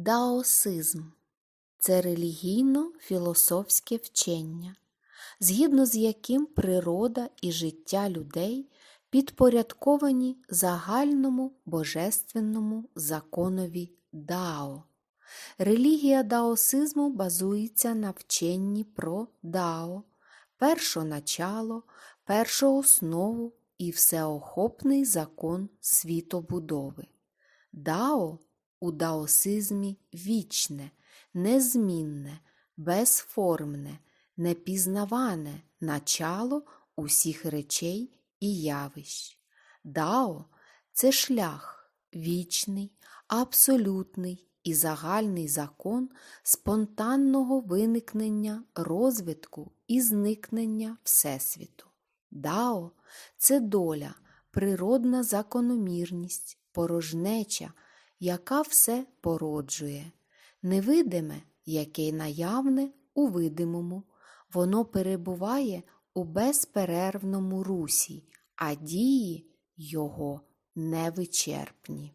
Даосизм це релігійно-філософське вчення, згідно з яким природа і життя людей підпорядковані загальному божественному законові Дао. Релігія даосизму базується на вченні про Дао, першоначало, першооснову і всеохопний закон світобудови. Дао у даосизмі вічне, незмінне, безформне, непізнаване начало усіх речей і явищ. Дао це шлях, вічний, абсолютний і загальний закон спонтанного виникнення, розвитку і зникнення Всесвіту. Дао це доля, природна закономірність, порожнеча, яка все породжує, невидиме, яке наявне у видимому, воно перебуває у безперервному русі, а дії його невичерпні.